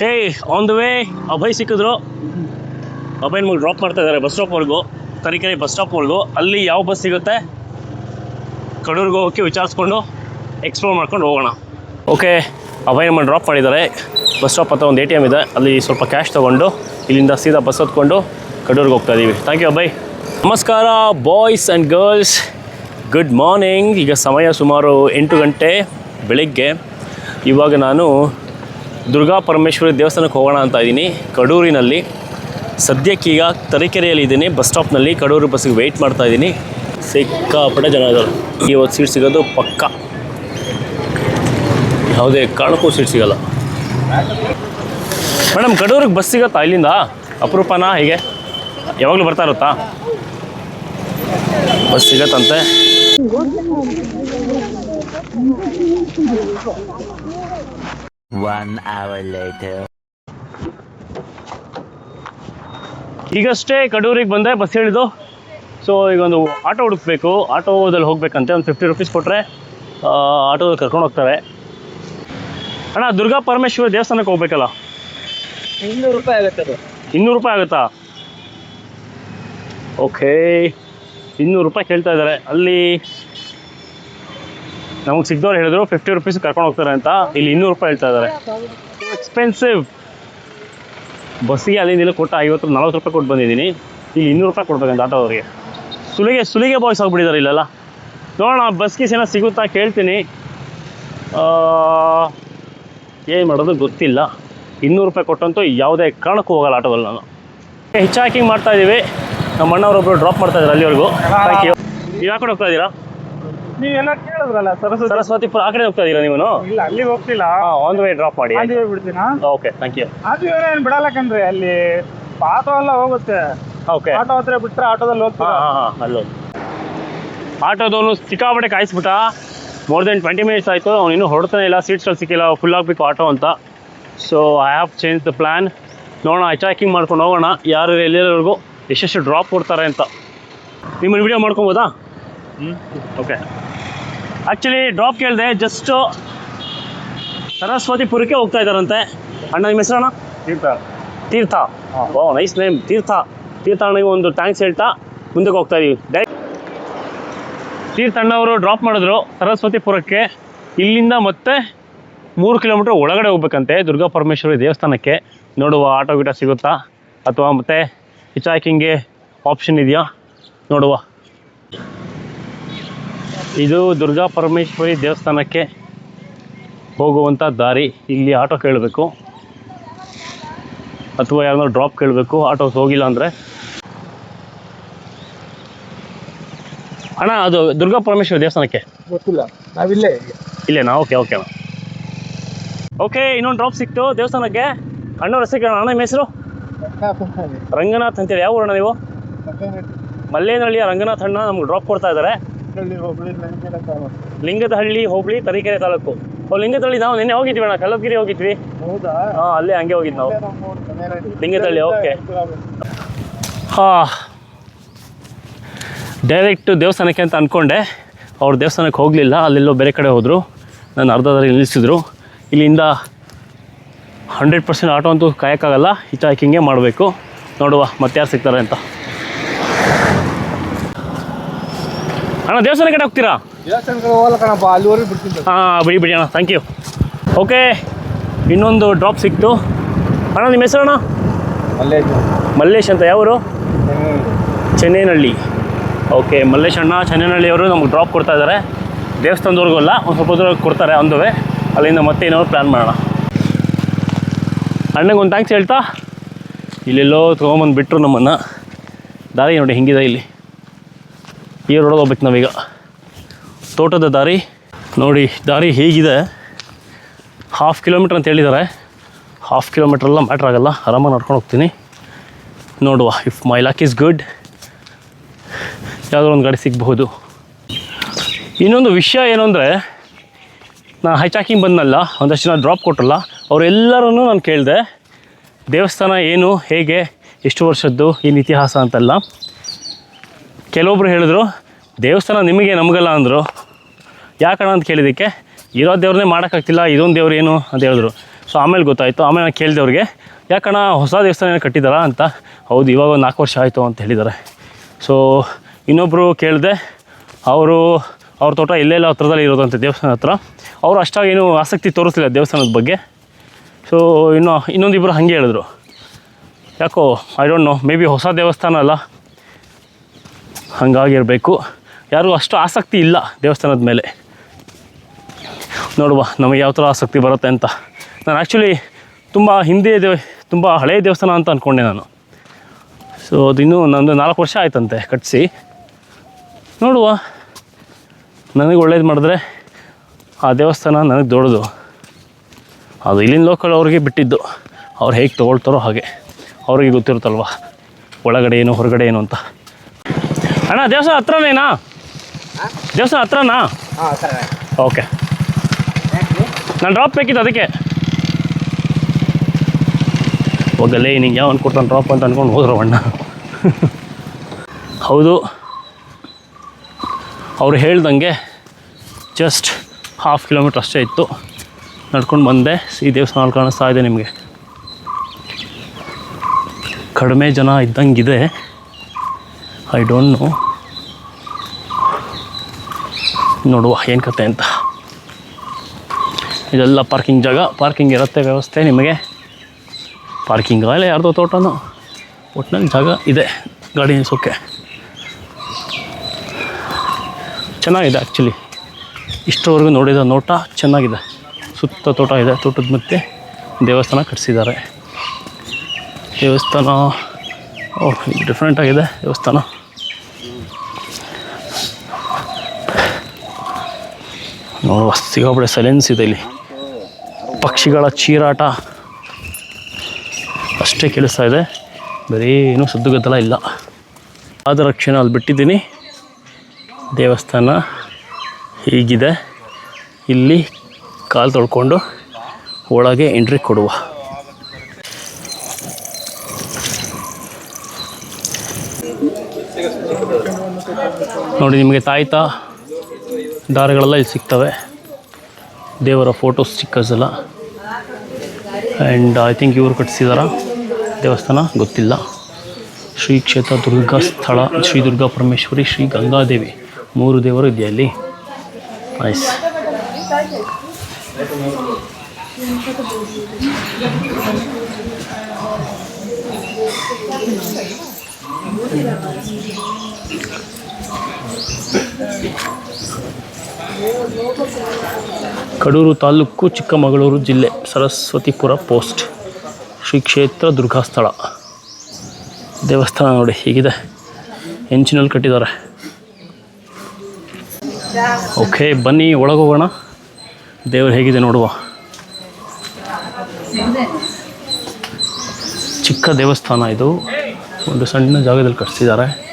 Hey on the way Abhay ಸಿಕ್ಕಿದ್ರು. ಅಭಯ್ ನಮಗೆ drop ಮಾಡ್ತಾ ಇದ್ದಾರೆ ಬಸ್ ಸ್ಟಾಪ್ವರೆಗೂ ತರೀಕೆರೆ ಬಸ್ ಸ್ಟಾಪ್ವರೆಗೂ ಅಲ್ಲಿ ಯಾವ ಬಸ್ ಸಿಗುತ್ತೆ? ಕಡೂರ್ಗೆ ಹೋಗೋಕ್ಕೆ ವಿಚಾರಿಸ್ಕೊಂಡು ಎಕ್ಸ್ಪ್ಲೋರ್ ಮಾಡ್ಕೊಂಡು ಹೋಗೋಣ. ಓಕೆ ಅಭಯ್ ನಮ್ಮನ್ನು ಡ್ರಾಪ್ ಮಾಡಿದ್ದಾರೆ. ಬಸ್ ಸ್ಟಾಪ್ ಹತ್ರ ಒಂದು ಎ ಟಿ ಎಂ ಇದೆ. ಅಲ್ಲಿ ಸ್ವಲ್ಪ ಕ್ಯಾಶ್ ತೊಗೊಂಡು ಇಲ್ಲಿಂದ ಸೀದಾ ಬಸ್ ಹತ್ಕೊಂಡು ಕಡೂರ್ಗೆ ಹೋಗ್ತಾ ಇದ್ದೀವಿ ಥ್ಯಾಂಕ್ ಯು ಅಭಯ್ ನಮಸ್ಕಾರ boys and girls good morning ಈಗ ಸಮಯ ಸುಮಾರು ಎಂಟು ಗಂಟೆ ಬೆಳಿಗ್ಗೆ. ಇವಾಗ ನಾನು ದುರ್ಗಾ ಪರಮೇಶ್ವರಿ ದೇವಸ್ಥಾನಕ್ಕೆ ಹೋಗೋಣ ಅಂತ ಇದ್ದೀನಿ. ಕಡೂರಿನಲ್ಲಿ. ಸದ್ಯಕ್ಕೀಗ ತರೀಕೆರೆಯಲ್ಲಿ ಇದ್ದೀನಿ. ಬಸ್ ಸ್ಟಾಪ್ನಲ್ಲಿ. ಕಡೂರು ಬಸ್ಸಿಗೆ ವೆಯ್ಟ್ ಮಾಡ್ತಾ ಇದ್ದೀನಿ. ಸಿಕ್ಕಾಪಟ್ಟೆ ಜನ ಇದ್ದಾರೆ. ಇವತ್ತು ಸೀಟ್ ಸಿಗೋದು ಪಕ್ಕ. ಯಾವುದೇ ಕಾರಣಕ್ಕೂ ಸೀಟ್ ಸಿಗಲ್ಲ. ಮೇಡಮ್, ಕಡೂರಿಗೆ ಬಸ್ ಸಿಗತ್ತಾ ಇಲ್ಲಿಂದ? ಅಪರೂಪನಾ? ಹೀಗೆ? ಯಾವಾಗಲೂ ಬರ್ತಾ ಇರುತ್ತಾ? ಬಸ್ ಸಿಗತ್ತಂತೆ. One hour later. ಈಗಷ್ಟೇ ಕಡೂರಿಗೆ ಬಂದೆ ಬಸ್ ಹೇಳಿದ್ದು. ಸೊ ಈಗ ಒಂದು ಆಟೋ ಹುಡುಕ್ಬೇಕು. ಆಟೋದಲ್ಲಿ ಹೋಗ್ಬೇಕಂತೆ ಒಂದು ಫಿಫ್ಟಿ ರುಪೀಸ್ ಕೊಟ್ಟರೆ ಆಟೋದಲ್ಲಿ ಕರ್ಕೊಂಡು ಹೋಗ್ತಾರೆ. ಅಣ್ಣ ದುರ್ಗಾ ಪರಮೇಶ್ವರಿ ದೇವಸ್ಥಾನಕ್ಕೆ ಹೋಗ್ಬೇಕಲ್ಲ? ಇನ್ನೂರು ರೂಪಾಯಿ ಆಗುತ್ತೆ ಅದು. ಇನ್ನೂರು ರೂಪಾಯಿ ಆಗುತ್ತಾ? ಓಕೆ ಇನ್ನೂರು ರೂಪಾಯಿ ಕೇಳ್ತಾ ಇದ್ದಾರೆ. ಅಲ್ಲಿ ನಮಗೆ ಸಿಗ್ದವ್ರು ಹೇಳಿದ್ರು ಫಿಫ್ಟಿ ರುಪೀಸ್ ಕರ್ಕೊಂಡು ಹೋಗ್ತಾರೆ ಅಂತ. ಇಲ್ಲಿ ಇನ್ನೂರು ರೂಪಾಯಿ ಹೇಳ್ತಾ ಇದ್ದಾರೆ. ಎಕ್ಸ್ಪೆನ್ಸಿವ್ ಬಸ್ಸಿಗೆ ಅಲ್ಲಿಂದ ಕೊಟ್ಟು ಐವತ್ತು, ನಲ್ವತ್ತು ರೂಪಾಯಿ ಕೊಟ್ಟು ಬಂದಿದ್ದೀನಿ. ಇಲ್ಲಿ ಇನ್ನೂರು ರೂಪಾಯಿ ಕೊಡ್ಬೇಕಂತ ಆಟೋದವ್ರಿಗೆ ಸುಲಿಗೆ ಸುಲಿಗೆ ಬಾಯ್ಸ್ ಆಗಿಬಿಟ್ಟಿದ್ದಾರೆ ಇಲ್ಲೆಲ್ಲ. ನೋಡೋಣ ಬಸ್ ಗೀಸ್ ಏನೋ ಸಿಗುತ್ತಾ ಕೇಳ್ತೀನಿ. ಏನು ಮಾಡೋದು ಗೊತ್ತಿಲ್ಲ. ಇನ್ನೂರು ರೂಪಾಯಿ ಕೊಟ್ಟಂತೂ ಯಾವುದೇ ಕಾರಣಕ್ಕೂ ಹೋಗಲ್ಲ ಆಟೋದಲ್ಲಿ ನಾನು. ಹೆಚ್ಚು ಹಾಕಿಂಗ್ ಮಾಡ್ತಾ ಇದ್ದೀವಿ ನಮ್ಮ ಅಣ್ಣವರೊಬ್ಬರು ಡ್ರಾಪ್ ಮಾಡ್ತಾ ಇದ್ದಾರೆ ಅಲ್ಲಿವರೆಗೂ. ಥ್ಯಾಂಕ್ ಯು ನೀವು ಯಾವ ಕಡೆ ಹೋಗ್ತಾ ಇದ್ದೀರಾ? ನೀವೆಲ್ಲ ಕೇಳಿದ್ರಲ್ಲ ಸರಸ್ವತಿ. ಸರಸ್ವತಿಪುರ ಆ ಕಡೆ ಹೋಗ್ತಾ ಇದೀರಾ ನೀವು ಇಲ್ಲ ಅಲ್ಲಿಗೆ ಹೋಗ್ತಿಲ್ಲ. ಆನ್ ದ ವೇ ಡ್ರಾಪ್ ಮಾಡಿ ಆದಿ ಹೋಗ್ಬಿಡ್ತೀನಾ ಓಕೆ ಥ್ಯಾಂಕ್ ಯು ಅದು ಏನ್ ಬಿಡಲ್ಲಕಂದ್ರೆ ಅಲ್ಲಿ ಆಟೋ ಎಲ್ಲ ಹೋಗುತ್ತೆ. ಓಕೆ ಆಟೋ ಹತ್ರ ಬಿಟ್ರೆ ಆಟೋದಲ್ಲಿ ಹೋಗ್ತಾರೆ? ಹೋಗ್ತೀರಾ ಹಾಂ ಹಾಂ ಅಲ್ಲೋ ಆಟೋದವನು ಸಿಕ್ಕಾಪಟ್ಟೆ ಕಾಯಿಸ್ಬಿಟ್ಟ. ಮೋರ್ ದೆನ್ ಟ್ವೆಂಟಿ ಮಿನಿಟ್ಸ್ ಆಯಿತು. ಅವ್ನು ಇನ್ನೂ ಹೊಡ್ತಾನೆ ಇಲ್ಲ ಸೀಟ್ಸ್ಗಳು ಸಿಕ್ಕಿಲ್ಲ ಫುಲ್ ಆಗಬೇಕು ಆಟೋ ಅಂತ. So I have change the plan ನೋಡೋಣ ಹೈಚಾಕಿಂಗ್ ಮಾಡ್ಕೊಂಡು ಹೋಗೋಣ. ಯಾರು ಎಲ್ಲಿರೋವರೆಗೂ ಎಷ್ಟೆಷ್ಟು ಡ್ರಾಪ್ ಕೊಡ್ತಾರೆ ಅಂತ. ನಿಮ್ಮ ವಿಡಿಯೋ ಮಾಡ್ಕೊಬೋದಾ? ಓಕೆ ಆ್ಯಕ್ಚುಲಿ ಡ್ರಾಪ್ ಕೇಳಿದೆ ಜಸ್ಟು ಸರಸ್ವತಿಪುರಕ್ಕೆ ಹೋಗ್ತಾ ಇದ್ದಾರಂತೆ. ಅಣ್ಣ ನಿಮ್ಮ ಹೆಸರಣ್ಣ? ತೀರ್ಥ. ಓ ನೈಸ್ ನೇಮ್ ತೀರ್ಥ. ತೀರ್ಥ ಅಣ್ಣಗೆ ಒಂದು ಥ್ಯಾಂಕ್ಸ್ ಹೇಳ್ತಾ ಮುಂದಕ್ಕೆ ಹೋಗ್ತಾ ಇದೀವಿ. ಡೈ ತೀರ್ಥ ಅಣ್ಣವರು ಡ್ರಾಪ್ ಮಾಡಿದ್ರು ಸರಸ್ವತಿಪುರಕ್ಕೆ ಇಲ್ಲಿಂದ ಮತ್ತೆ ಮೂರು ಕಿಲೋಮೀಟ್ರ್ ಒಳಗಡೆ ಹೋಗ್ಬೇಕಂತೆ ದುರ್ಗಾ ಪರಮೇಶ್ವರಿ ದೇವಸ್ಥಾನಕ್ಕೆ. ನೋಡುವ ಆಟೋ ಗಿಟ ಸಿಗುತ್ತಾ? ಅಥವಾ ಮತ್ತೆ ಹಿಚ್ ಆಪ್ಷನ್ ಇದೆಯಾ? ನೋಡುವ. ಇದು ದುರ್ಗಾ ಪರಮೇಶ್ವರಿ ದೇವಸ್ಥಾನಕ್ಕೆ ಹೋಗುವಂಥ ದಾರಿ. ಇಲ್ಲಿ ಆಟೋ ಕೇಳಬೇಕು. ಅಥವಾ ಯಾರನ್ನೋ ಡ್ರಾಪ್ ಕೇಳಬೇಕು. ಆಟೋಸ್ ಹೋಗಿಲ್ಲ ಅಂದರೆ. ಅಣ್ಣ ಅದು ದುರ್ಗಾ ಪರಮೇಶ್ವರಿ ದೇವಸ್ಥಾನಕ್ಕೆ? ಗೊತ್ತಿಲ್ಲ. ನಾವಿಲ್ಲೇ ಇಲ್ಲೇನಾ ಓಕೆ ಓಕೆ ಅಣ್ಣ. ಓಕೆ ಇನ್ನೊಂದು ಡ್ರಾಪ್ ಸಿಕ್ತು ದೇವಸ್ಥಾನಕ್ಕೆ. ಅಣ್ಣ ಕೇಳೋಣ. ಅಣ್ಣ ನಿಮ್ಮ ಹೆಸರು? ರಂಗನಾಥ್ ಅಂತೇಳಿ. ಯಾವ ಊರಣ್ಣ ನೀವು? ಮಲ್ಲೇನಹಳ್ಳಿಯ ರಂಗನಾಥ್ ಅಣ್ಣ ನಮ್ಗೆ ಡ್ರಾಪ್ ಕೊಡ್ತಾ ಇದ್ದಾರೆ. ಲಿಂಗದಹಳ್ಳಿ ಹೋಬಳಿ ತರೀಕೆರೆ ತಾಲೂಕು. ಓ ಲಿಂಗದಹಳ್ಳಿ ನಾವು ನಿನ್ನೆ ಹೋಗಿದ್ವಿ ಅಣ್ಣ ಕಲ್ಲಬ್ಗಿರಿ ಹೋಗಿದ್ವಿ. ಹೌದಾ? ಹಾಂ ಅಲ್ಲೇ ಹಂಗೆ ಹೋಗಿದ್ದು ನಾವು. ಲಿಂಗದಹಳ್ಳಿ ಓಕೆ. ಹಾಂ. ಡೈರೆಕ್ಟ್ ದೇವಸ್ಥಾನಕ್ಕೆ ಅಂತ ಅಂದ್ಕೊಂಡೆ ಅವ್ರು ದೇವಸ್ಥಾನಕ್ಕೆ ಹೋಗಲಿಲ್ಲ ಅಲ್ಲೆಲ್ಲೋ ಬೇರೆ ಕಡೆ ಹೋದರು. ನಾನು ಅರ್ಧದಲ್ಲಿ ನಿಲ್ಲಿಸಿದ್ರು. ಇಲ್ಲಿಂದ ಹಂಡ್ರೆಡ್ ಪರ್ಸೆಂಟ್ ಆಟೋ ಅಂತೂ ಕಾಯೋಕ್ಕಾಗಲ್ಲ ಹಿಚ್ ಹಾಕಿಂಗೇ ಮಾಡಬೇಕು. ನೋಡುವ ಮತ್ತೆ ಯಾರು ಸಿಗ್ತಾರೆ ಅಂತ. ಅಣ್ಣ ದೇವಸ್ಥಾನ ಕಡೆ ಹೋಗ್ತೀರಾ? ಕಣಪ್ಪ ಅಲ್ಲಿವರೆಗೆ ಬಿಡ್ತೀನಿ. ಹಾಂ ಬಿಡಿ ಬಿಡಿ ಅಣ್ಣ ಥ್ಯಾಂಕ್ ಯು ಓಕೆ ಇನ್ನೊಂದು ಡ್ರಾಪ್ ಸಿಕ್ತು. ಅಣ್ಣ ನಿಮ್ಮ ಹೆಸರು ಅಣ್ಣ? ಮಲ್ಲೇಶ್ ಮಲ್ಲೇಶ್ ಅಂತ ಯಾವರು? ಚೆನ್ನೈನಹಳ್ಳಿ ಓಕೆ ಮಲ್ಲೇಶ್ ಅಣ್ಣ ಚೆನ್ನೈನಹಳ್ಳಿಯವರು ನಮ್ಗೆ ಡ್ರಾಪ್ ಕೊಡ್ತಾ ಇದ್ದಾರೆ ದೇವಸ್ಥಾನದವರೆಗೂ ಅಲ್ಲ ಒಂದು ಸ್ವಲ್ಪ ದೂರ ಕೊಡ್ತಾರೆ ಅಂದುವೆ. ಅಲ್ಲಿಂದ ಮತ್ತೆ ಏನಾದ್ರು ಪ್ಲ್ಯಾನ್ ಮಾಡೋಣ. ಅಣ್ಣಗೆ ಒಂದು ಥ್ಯಾಂಕ್ಸ್ ಹೇಳ್ತಾ. ಇಲ್ಲೆಲ್ಲೋ ತೊಗೊಂಬಂದು ಬಿಟ್ಟರು ನಮ್ಮನ್ನು. ದಾರಿ ನೋಡಿ ಹಿಂಗಿದೆ ಇಲ್ಲಿ. ಈ ರೋಡಲ್ಲಿ ಹೋಗ್ಬೇಕು ನಾವೀಗ. ತೋಟದ ದಾರಿ. ನೋಡಿ, ದಾರಿ ಹೀಗಿದೆ. ಹಾಫ್ ಕಿಲೋಮೀಟ್ರ್ ಅಂತ ಹೇಳಿದ್ದಾರೆ ಹಾಫ್ ಕಿಲೋಮೀಟ್ರೆಲ್ಲ ಮ್ಯಾಟ್ರ್ ಆಗೋಲ್ಲ. ಆರಾಮಾಗಿ ನಡ್ಕೊಂಡು ಹೋಗ್ತೀನಿ. ನೋಡುವ if my luck is good ಯಾವುದೋ ಒಂದು ಗಾಡಿ ಸಿಗಬಹುದು. ಇನ್ನೊಂದು ವಿಷಯ ಏನು ಅಂದರೆ ನಾನು ಹೈಚಾಕಿಂಗ್ ಬಂದಲ್ಲ ಒಂದಷ್ಟು ಜನ ಡ್ರಾಪ್ ಕೊಟ್ಟಲ್ಲ ಅವರೆಲ್ಲರೂ ನಾನು ಕೇಳಿದೆ, ದೇವಸ್ಥಾನ ಏನು, ಹೇಗೆ, ಎಷ್ಟು ವರ್ಷದ್ದು, ಏನು ಇತಿಹಾಸ ಅಂತೆಲ್ಲ. ಕೆಲವೊಬ್ರು ಹೇಳಿದ್ರು, ದೇವಸ್ಥಾನ ನಿಮಗೆ ನಮಗಲ್ಲ ಅಂದರು. ಯಾಕಣ್ಣ ಅಂತ ಕೇಳಿದ್ದಕ್ಕೆ ಇರೋ ದೇವ್ರನ್ನೇ ಮಾಡೋಕ್ಕಾಗ್ತಿಲ್ಲ, ಇದೊಂದು ದೇವ್ರು ಏನು ಅಂತ ಹೇಳಿದ್ರು. ಸೊ ಆಮೇಲೆ ಗೊತ್ತಾಯಿತು, ಆಮೇಲೆ ನಾನು ಕೇಳಿದೆ ಅವ್ರಿಗೆ, ಯಾಕಣ್ಣ ಹೊಸ ದೇವಸ್ಥಾನ ಏನು ಕಟ್ಟಿದ್ದಾರಾ ಅಂತ. ಹೌದು, ಇವಾಗ ಒಂದು ನಾಲ್ಕು ವರ್ಷ ಆಯಿತು ಅಂತ ಹೇಳಿದ್ದಾರೆ ಸೊ ಇನ್ನೊಬ್ಬರು ಕೇಳಿದೆ, ಅವರು, ಅವ್ರ ತೋಟ ಇಲ್ಲೆಲ್ಲ ಹತ್ರದಲ್ಲಿ ಇರೋದಂತೆ ದೇವಸ್ಥಾನ ಹತ್ರ. ಅವರು ಅಷ್ಟಾಗೇನು ಆಸಕ್ತಿ ತೋರಿಸಲಿಲ್ಲ ದೇವಸ್ಥಾನದ ಬಗ್ಗೆ. ಸೊ ಇನ್ನು ಇನ್ನೊಂದಿಬ್ಬರು ಹಾಗೆ ಹೇಳಿದ್ರು. ಯಾಕೋ I don't know maybe ಹೊಸ ದೇವಸ್ಥಾನ ಅಲ್ಲ. ಹಾಗಾಗಿರಬೇಕು. ಯಾರಿಗೂ ಅಷ್ಟು ಆಸಕ್ತಿ ಇಲ್ಲ ದೇವಸ್ಥಾನದ ಮೇಲೆ. ನೋಡುವ ನಮಗೆ ಯಾವ ಥರ ಆಸಕ್ತಿ ಬರುತ್ತೆ ಅಂತ. ನಾನು ಆ್ಯಕ್ಚುಲಿ ತುಂಬ ಹಿಂದೆ ದೇವ, ತುಂಬ ಹಳೆಯ ದೇವಸ್ಥಾನ ಅಂತ ಅಂದ್ಕೊಂಡೆ ನಾನು. ಸೊ ಅದು ಇನ್ನೂ ನಂದು ನಾಲ್ಕು ವರ್ಷ ಆಯ್ತಂತೆ ಕಟ್ಟಿಸಿ ನೋಡುವ. ನನಗೆ ಒಳ್ಳೇದು ಮಾಡಿದ್ರೆ ಆ ದೇವಸ್ಥಾನ ನನಗೆ ದೊಡ್ಡದು. ಅದು ಇಲ್ಲಿನ ಲೋಕಲ್ ಅವ್ರಿಗೆ ಬಿಟ್ಟಿದ್ದು. ಅವ್ರು ಹೇಗೆ ತೊಗೊಳ್ತಾರೋ ಹಾಗೆ. ಅವ್ರಿಗೆ ಗೊತ್ತಿರುತ್ತಲ್ವ? ಒಳಗಡೆ ಏನು, ಹೊರಗಡೆ ಏನು ಅಂತ. ಅಣ್ಣ ದೇವಸ್ಥಾನ ಹತ್ರನೇನಾ? ದೇವಸ್ಥಾನ ಹತ್ರನಾ? ಓಕೆ. ನಾನು ಡ್ರಾಪ್ ಬೇಕಿತ್ತು ಅದಕ್ಕೆ. ಹೋಗಲ್ಲೇ ನಿಂಗೆ ಯಾವನ್ ಕೊಡ್ತಾನೆ ಡ್ರಾಪ್ ಅಂತ ಅಂದ್ಕೊಂಡು ಹೋದ್ರು ಅಣ್ಣ. ಹೌದು. ಅವ್ರು ಹೇಳ್ದಂಗೆ ಜಸ್ಟ್ ಹಾಫ್ ಕಿಲೋಮೀಟ್ರ್ ಅಷ್ಟೇ ಇತ್ತು. ನಡ್ಕೊಂಡು ಬಂದೆ ಈ ದೇವಸ್ಥಾನ ಕಾಣಿಸ್ತಾ ಇದೆ ನಿಮಗೆ. ಕಡಿಮೆ ಜನ ಇದ್ದಂಗಿದೆ. ಐ ಡೋಂಟ್ ನೋ ನೋಡುವ ಏನು ಕತೆ ಅಂತ. ಇದೆಲ್ಲ ಪಾರ್ಕಿಂಗ್ ಜಾಗ. ಪಾರ್ಕಿಂಗ್ ಇರುತ್ತೆ ವ್ಯವಸ್ಥೆ ನಿಮಗೆ. ಪಾರ್ಕಿಂಗ್ ಇಲ್ಲ ಯಾರ್ದೋ ತೋಟನೋ. ಒಟ್ಟಿನಲ್ಲಿ ಜಾಗ ಇದೆ. ಗಾಡಿ ನಿಲ್ಸೋಕ್ಕೆ ಚೆನ್ನಾಗಿದೆ ಆ್ಯಕ್ಚುಲಿ ಇಷ್ಟವರೆಗೂ ನೋಡಿದ ನೋಟ ಚೆನ್ನಾಗಿದೆ. ಸುತ್ತ ತೋಟ ಇದೆ, ತೋಟದ ಮತ್ತೆ ದೇವಸ್ಥಾನ ಕಟ್ಟಿಸಿದ್ದಾರೆ ದೇವಸ್ಥಾನ ಡಿಫ್ರೆಂಟಾಗಿದೆ ದೇವಸ್ಥಾನ. ನೋಡುವ ಸಿಗೋಬಿಡೆ ಸೈಲೆನ್ಸ್ ಇದೆ ಇಲ್ಲಿ. ಪಕ್ಷಿಗಳ ಚೀರಾಟ ಅಷ್ಟೇ ಕೇಳಿಸ್ತಾ ಇದೆ. ಬರೀ ಏನೂ ಸದ್ದುಗದ್ದಲ ಇಲ್ಲ. ಪಾದರಕ್ಷಣೆ ಅಲ್ಲಿ ಬಿಟ್ಟಿದ್ದೀನಿ. ದೇವಸ್ಥಾನ ಹೀಗಿದೆ. ಇಲ್ಲಿ ಕಾಲು ತೊಳ್ಕೊಂಡು ಒಳಗೆ ಎಂಟ್ರಿ ಕೊಡುವ. ನೋಡಿ, ನಿಮಗೆ ತಾಯ್ತಾ? ದಾರಗಳೆಲ್ಲ ಇಲ್ಲಿ ಸಿಗ್ತವೆ. ದೇವರ ಫೋಟೋಸ್ ಸ್ಟಿಕ್ಕರ್ಸ್ ಎಲ್ಲ ಆ್ಯಂಡ್ ಐ ಥಿಂಕ್ ಇವರು ಕಟ್ಟಿಸಿದಾರ? ದೇವಸ್ಥಾನ? ಗೊತ್ತಿಲ್ಲ. ಶ್ರೀ ಕ್ಷೇತ್ರ ದುರ್ಗಾ ಸ್ಥಳ, ಶ್ರೀ ದುರ್ಗಾ ಪರಮೇಶ್ವರಿ, ಶ್ರೀ ಗಂಗಾದೇವಿ. ಮೂರು ದೇವರು ಇದೆಯಾ ಅಲ್ಲಿ. ನೈಸ್ ಕಡೂರು ತಾಲೂಕು ಚಿಕ್ಕಮಗಳೂರು ಜಿಲ್ಲೆ ಸರಸ್ವತಿಪುರ ಪೋಸ್ಟ್. ಶ್ರೀ ಕ್ಷೇತ್ರ ದುರ್ಗಾಸ್ಥಳ. ದೇವಸ್ಥಾನ ನೋಡಿ ಹೀಗಿದೆ. ಹೆಂಚಿನಲ್ಲಿ ಕಟ್ಟಿದ್ದಾರೆ. ಓಕೆ, ಬನ್ನಿ, ಒಳಗೋಗೋಣ. ದೇವರು ಹೇಗಿದೆ ನೋಡುವ. ಚಿಕ್ಕ ದೇವಸ್ಥಾನ ಇದು. ಒಂದು ಸಣ್ಣ ಜಾಗದಲ್ಲಿ ಕಟ್ಟಿಸಿದ್ದಾರೆ.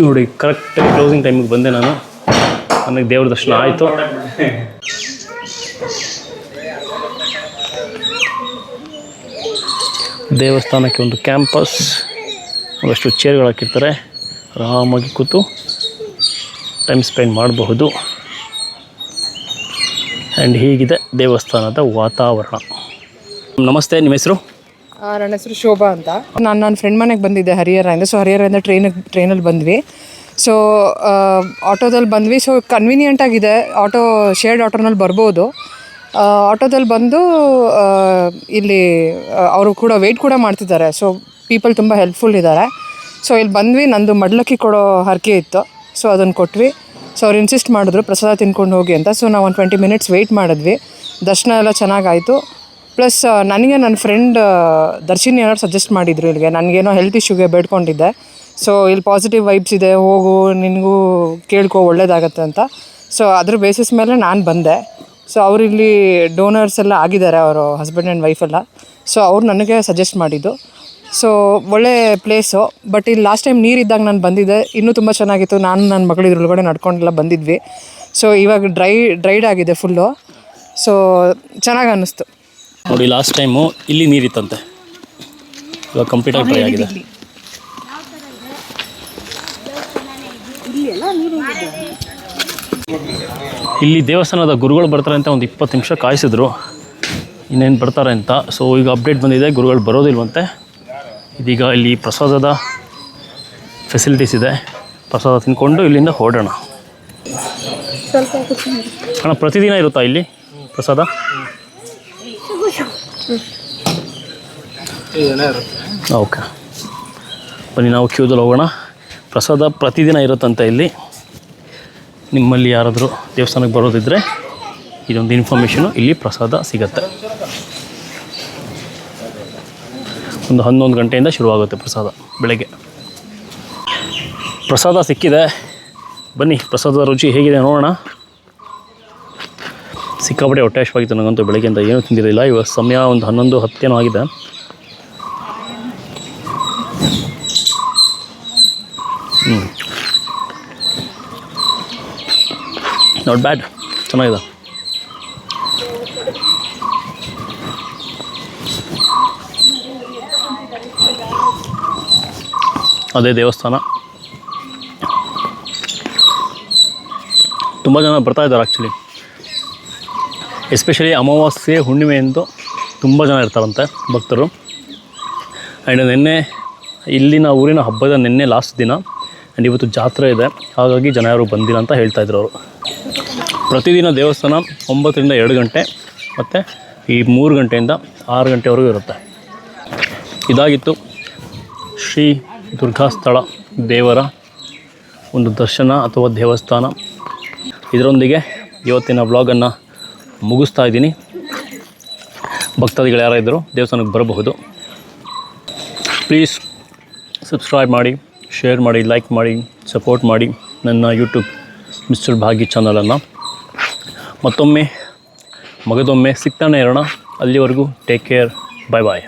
ನೋಡಿ ಕರೆಕ್ಟಾಗಿ ಕ್ಲೋಸಿಂಗ್ ಟೈಮಿಗೆ ಬಂದೆ ನಾನು. ನನಗೆ ದೇವ್ರ ದರ್ಶನ ಆಯಿತು. ದೇವಸ್ಥಾನಕ್ಕೆ ಒಂದು ಕ್ಯಾಂಪಸ್ ಒಂದಷ್ಟು ಚೇರ್ಗಳು ಹಾಕಿರ್ತಾರೆ. ಆರಾಮಾಗಿ ಕೂತು ಟೈಮ್ ಸ್ಪೆಂಡ್ ಮಾಡಬಹುದು. ಆ್ಯಂಡ್ ಹೀಗಿದೆ ದೇವಸ್ಥಾನದ ವಾತಾವರಣ. ನಮಸ್ತೆ, ನಿಮ್ಮ ಹೆಸರು? ನನ್ನ ಹೆಸರು ಶೋಭಾ ಅಂತ. ನಾನು ನನ್ನ ಫ್ರೆಂಡ್ ಮನೆಗೆ ಬಂದಿದ್ದೆ ಹರಿಹರದಿಂದ ಸೊ ಹರಿಹರದಿಂದ ಟ್ರೈನ್ ಟ್ರೈನಲ್ಲಿ ಬಂದ್ವಿ. ಸೊ ಆಟೋದಲ್ಲಿ ಬಂದ್ವಿ. ಸೊ ಕನ್ವೀನಿಯೆಂಟ್ ಆಗಿದೆ. ಆಟೋ ಶೇರ್ಡ್ ಆಟೋನಲ್ಲಿ ಬರ್ಬೋದು. ಆಟೋದಲ್ಲಿ ಬಂದು ಇಲ್ಲಿ ಅವರು ಕೂಡ ವೆಯ್ಟ್ ಕೂಡ ಮಾಡ್ತಿದ್ದಾರೆ. ಸೊ ಪೀಪಲ್ ತುಂಬ ಹೆಲ್ಪ್ಫುಲ್ ಇದ್ದಾರೆ ಸೊ ಇಲ್ಲಿ ಬಂದ್ವಿ. ನಂದು ಮಡ್ಲಕ್ಕಿ ಕೊಡೋ ಹರಕೆ ಇತ್ತು. ಸೊ ಅದನ್ನು ಕೊಟ್ವಿ. ಸೊ ಅವ್ರು ಇನ್ಸಿಸ್ಟ್ ಮಾಡಿದ್ರು, ಪ್ರಸಾದ ತಿನ್ಕೊಂಡು ಹೋಗಿ ಅಂತ. ಸೊ ನಾವು ಒಂದು ಟ್ವೆಂಟಿ ಮಿನಿಟ್ಸ್ ವೆಯ್ಟ್ ಮಾಡಿದ್ವಿ. ದರ್ಶನ ಎಲ್ಲ ಚೆನ್ನಾಗಾಯಿತು ಪ್ಲಸ್ ನನಗೆ ನನ್ನ ಫ್ರೆಂಡ್ ದರ್ಶಿನಿ ಏನಾದ್ರು ಸಜೆಸ್ಟ್ ಮಾಡಿದ್ರು ಇಲ್ಲಿಗೆ. ನನಗೇನೋ ಹೆಲ್ತ್ ಇಶ್ಯೂಗೆ ಬೇಡ್ಕೊಂಡಿದ್ದೆ. ಸೊ ಇಲ್ಲಿ ಪಾಸಿಟಿವ್ ವೈಬ್ಸ್ ಇದೆ, ಹೋಗು, ನಿನಗೂ ಕೇಳ್ಕೊ, ಒಳ್ಳೇದಾಗತ್ತೆ ಅಂತ. ಸೊ ಅದ್ರ ಬೇಸಿಸ್ ಮೇಲೆ ನಾನು ಬಂದೆ. ಸೊ ಅವ್ರು ಇಲ್ಲಿ ಡೋನರ್ಸ್ ಎಲ್ಲ ಆಗಿದ್ದಾರೆ, ಅವರು ಹಸ್ಬೆಂಡ್ ಆ್ಯಂಡ್ ವೈಫೆಲ್ಲ ಸೊ ಅವ್ರು ನನಗೆ ಸಜೆಸ್ಟ್ ಮಾಡಿದ್ದು. ಸೊ ಒಳ್ಳೆ ಪ್ಲೇಸು ಬಟ್ ಇಲ್ಲಿ ಲಾಸ್ಟ್ ಟೈಮ್ ನೀರಿದ್ದಾಗ ನಾನು ಬಂದಿದ್ದೆ. ಇನ್ನೂ ತುಂಬ ಚೆನ್ನಾಗಿತ್ತು. ನಾನು ನನ್ನ ಮಗಳು ಒಳಗಡೆ ನಡ್ಕೊಂಡೆಲ್ಲ ಬಂದಿದ್ವಿ. ಸೊ ಇವಾಗ ಡ್ರೈ ಡ್ರೈಡ್ ಆಗಿದೆ ಫುಲ್ಲು ಸೊ ಚೆನ್ನಾಗಿ ಅನ್ನಿಸ್ತು ನೋಡಿ ಲಾಸ್ಟ್ ಟೈಮು ಇಲ್ಲಿ ನೀರಿತ್ತಂತೆ. ಇವಾಗ ಕಂಪ್ಲೀಟಾಗಿ ಟ್ರೈ ಆಗಿದೆ. ಇಲ್ಲಿ ದೇವಸ್ಥಾನದ ಗುರುಗಳು ಬರ್ತಾರೆ ಅಂತ ಒಂದು ಇಪ್ಪತ್ತು ನಿಮಿಷ ಕಾಯಿಸಿದ್ರು. ಇನ್ನೇನು ಬರ್ತಾರೆ ಅಂತ. ಸೊ ಈಗ ಅಪ್ಡೇಟ್ ಬಂದಿದೆ ಗುರುಗಳು ಬರೋದಿಲ್ವಂತೆ. ಇದೀಗ ಇಲ್ಲಿ ಪ್ರಸಾದದ ಫೆಸಿಲಿಟೀಸ್ ಇದೆ. ಪ್ರಸಾದ ತಿನ್ಕೊಂಡು ಇಲ್ಲಿಂದ ಹೊರಡೋಣ. ಅಣ್ಣ ಪ್ರತಿದಿನ ಇರುತ್ತಾ ಇಲ್ಲಿ ಪ್ರಸಾದ? ಓಕೆ. ಬನ್ನಿ, ನಾವು ಕ್ಯೂದಲ್ಲಿ ಹೋಗೋಣ. ಪ್ರಸಾದ ಪ್ರತಿದಿನ ಇರುತ್ತಂತೆ ಇಲ್ಲಿ. ನಿಮ್ಮಲ್ಲಿ ಯಾರಾದರೂ ದೇವಸ್ಥಾನಕ್ಕೆ ಬರೋದಿದ್ದರೆ ಇದೊಂದು ಇನ್ಫಾರ್ಮೇಷನು ಇಲ್ಲಿ ಪ್ರಸಾದ ಸಿಗತ್ತೆ. ಒಂದು ಹನ್ನೊಂದು ಗಂಟೆಯಿಂದ ಶುರುವಾಗುತ್ತೆ ಪ್ರಸಾದ ಬೆಳಗ್ಗೆ. ಪ್ರಸಾದ ಸಿಕ್ಕಿದೆ. ಬನ್ನಿ, ಪ್ರಸಾದದ ರುಚಿ ಹೇಗಿದೆ ನೋಡೋಣ. ಸಿಕ್ಕಾಪಟ್ಟೆ ಹೊಟ್ಟೆ ಹಶ್ವಾಗಿತ್ತು ನನಗಂತೂ ಬೆಳಗ್ಗೆಯಿಂದ ಏನೂ ತಿಂದಿರಲಿಲ್ಲ. ಇವಾಗ ಸಮಯ ಒಂದು ಹನ್ನೊಂದು ಹತ್ತೇನೋ ಆಗಿದೆ. ಹ್ಞೂ ನಾಟ್ ಬ್ಯಾಡ್ ಚೆನ್ನಾಗಿದೆ. ಅದೇ ದೇವಸ್ಥಾನ. ತುಂಬ ಜನ ಬರ್ತಾ ಇದ್ದಾರೆ ಆ್ಯಕ್ಚುಲಿ ಎಸ್ಪೆಷಲಿ ಅಮಾವಾಸ್ಯೆ, ಹುಣ್ಣಿಮೆ ಎಂದು ತುಂಬ ಜನ ಇರ್ತಾರಂತೆ ಭಕ್ತರು. ಆ್ಯಂಡ್ ನಿನ್ನೆ ಇಲ್ಲಿನ ಊರಿನ ಹಬ್ಬದ ನಿನ್ನೆ ಲಾಸ್ಟ್ ದಿನ ಆ್ಯಂಡ್ ಇವತ್ತು ಜಾತ್ರೆ ಇದೆ. ಹಾಗಾಗಿ ಜನ ಯಾರು ಬಂದಿಲ್ಲ ಅಂತ ಹೇಳ್ತಾ ಇದ್ರು ಅವರು. ಪ್ರತಿದಿನ ದೇವಸ್ಥಾನ ಒಂಬತ್ತರಿಂದ ಎರಡು ಗಂಟೆ ಮತ್ತು ಈ ಮೂರು ಗಂಟೆಯಿಂದ ಆರು ಗಂಟೆವರೆಗೂ ಇರುತ್ತೆ. ಇದಾಗಿತ್ತು ಶ್ರೀ ದುರ್ಗಾಸ್ಥಳ ದೇವರ ಒಂದು ದರ್ಶನ ಅಥವಾ ದೇವಸ್ಥಾನ. ಇದರೊಂದಿಗೆ ಇವತ್ತಿನ ವ್ಲಾಗನ್ನು ಮುಗಿಸ್ತಾ ಇದ್ದೀನಿ. ಭಕ್ತಾದಿಗಳು ಯಾರಾದರೂ ದೇವಸ್ಥಾನಕ್ಕೆ ಬರಬಹುದು. ಪ್ಲೀಸ್ ಸಬ್ಸ್ಕ್ರೈಬ್ ಮಾಡಿ ಶೇರ್ ಮಾಡಿ ಲೈಕ್ ಮಾಡಿ ಸಪೋರ್ಟ್ ಮಾಡಿ ನನ್ನ ಯೂಟ್ಯೂಬ್ ಮಿಸ್ಟರ್ ಭಾಗ್ಯ ಚಾನಲನ್ನು ಮತ್ತೊಮ್ಮೆ, ಮಗದೊಮ್ಮೆ ಸಿಗ್ತಾನೆ ಇರೋಣ. ಅಲ್ಲಿವರೆಗೂ ಟೇಕ್ ಕೇರ್ ಬಾಯ್ ಬಾಯ್